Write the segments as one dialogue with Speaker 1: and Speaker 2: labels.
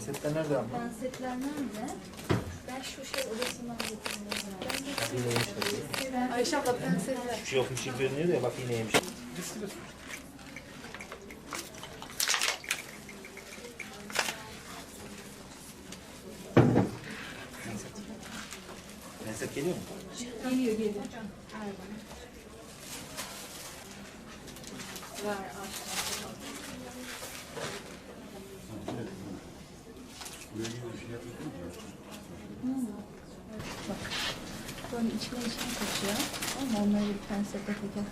Speaker 1: Esra.
Speaker 2: Pensetler nerede? Ben şu şey odasından getirdim.
Speaker 3: Ayşe abla pensetler.
Speaker 4: Şu yokmuş gibi görünüyor da bak yine yemiş. Pensat geliyor mu?
Speaker 3: Geliyor geliyor. Var
Speaker 2: Böyle içine içine kaçıyor. Ama onları bir pensetle teker.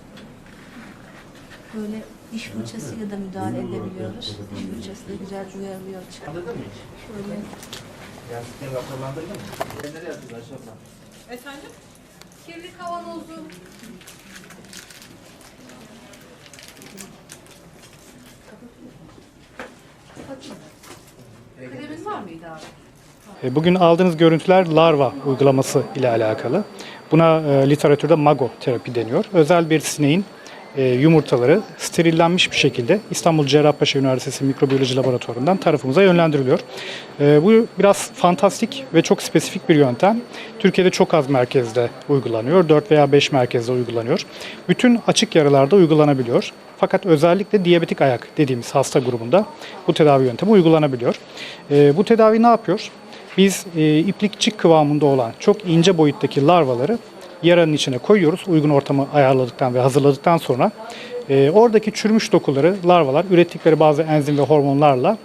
Speaker 2: Böyle diş fırçasıyla da müdahale edebiliyoruz. Diş fırçasıyla güzel uyarılıyor.
Speaker 4: Anladın mı hiç?
Speaker 2: Şöyle
Speaker 4: Yani sistemi raporlandırdın mı? Nereye Ayşe abla?
Speaker 3: Efendim? Kirli kavanozu. Kremin var mıydı abi?
Speaker 5: E, Bugün aldığınız görüntüler larva uygulaması ile alakalı. Buna e, literatürde mago terapi deniyor. Özel bir sineğin yumurtaları sterillenmiş bir şekilde İstanbul Cerrahpaşa Üniversitesi Mikrobiyoloji Laboratuvarı'ndan tarafımıza yönlendiriliyor. E, bu biraz fantastik ve çok spesifik bir yöntem. Türkiye'de çok az merkezde uygulanıyor. 4 veya 5 merkezde uygulanıyor. Bütün açık yaralarda uygulanabiliyor. Fakat özellikle diyabetik ayak dediğimiz hasta grubunda bu tedavi yöntemi uygulanabiliyor. E, bu tedavi ne yapıyor? Biz e, iplikçik kıvamında olan çok ince boyuttaki larvaları yaranın içine koyuyoruz. Uygun ortamı ayarladıktan ve hazırladıktan sonra e, oradaki çürümüş dokuları larvalar ürettikleri bazı enzim ve hormonlarla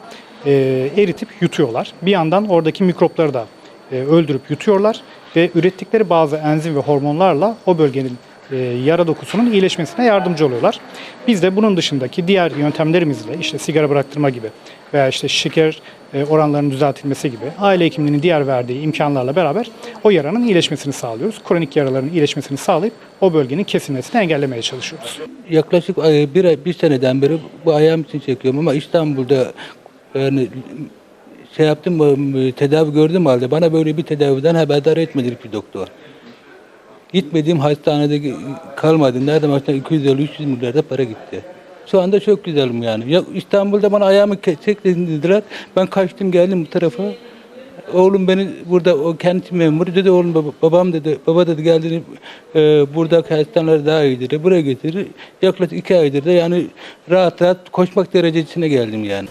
Speaker 5: e, eritip yutuyorlar. Bir yandan oradaki mikropları da e, öldürüp yutuyorlar ve ürettikleri bazı enzim ve hormonlarla o bölgenin e, yara dokusunun iyileşmesine yardımcı oluyorlar. Biz de bunun dışındaki diğer yöntemlerimizle işte sigara bıraktırma gibi veya işte şeker e, oranlarının düzeltilmesi gibi aile hekimliğinin diğer verdiği imkanlarla beraber o yaranın iyileşmesini sağlıyoruz. Kronik yaraların iyileşmesini sağlayıp o bölgenin kesilmesini engellemeye çalışıyoruz.
Speaker 6: Yaklaşık e, bir, bir seneden beri bu ayağım için çekiyorum ama İstanbul'da yani şey yaptım e, tedavi gördüm halde bana böyle bir tedaviden haberdar etmedi bir doktor. Gitmediğim hastanede kalmadı. Nereden başına 250-300 milyarda para gitti. Şu anda çok güzelim yani. Ya İstanbul'da bana ayağımı ke- çektirdiler. Ben kaçtım geldim bu tarafa. Oğlum beni burada o kendi memuru dedi oğlum baba, babam dedi baba dedi geldi e, buradaki hastaneler daha iyi dedi buraya getirdi yaklaşık iki aydır da yani rahat rahat koşmak derecesine geldim yani.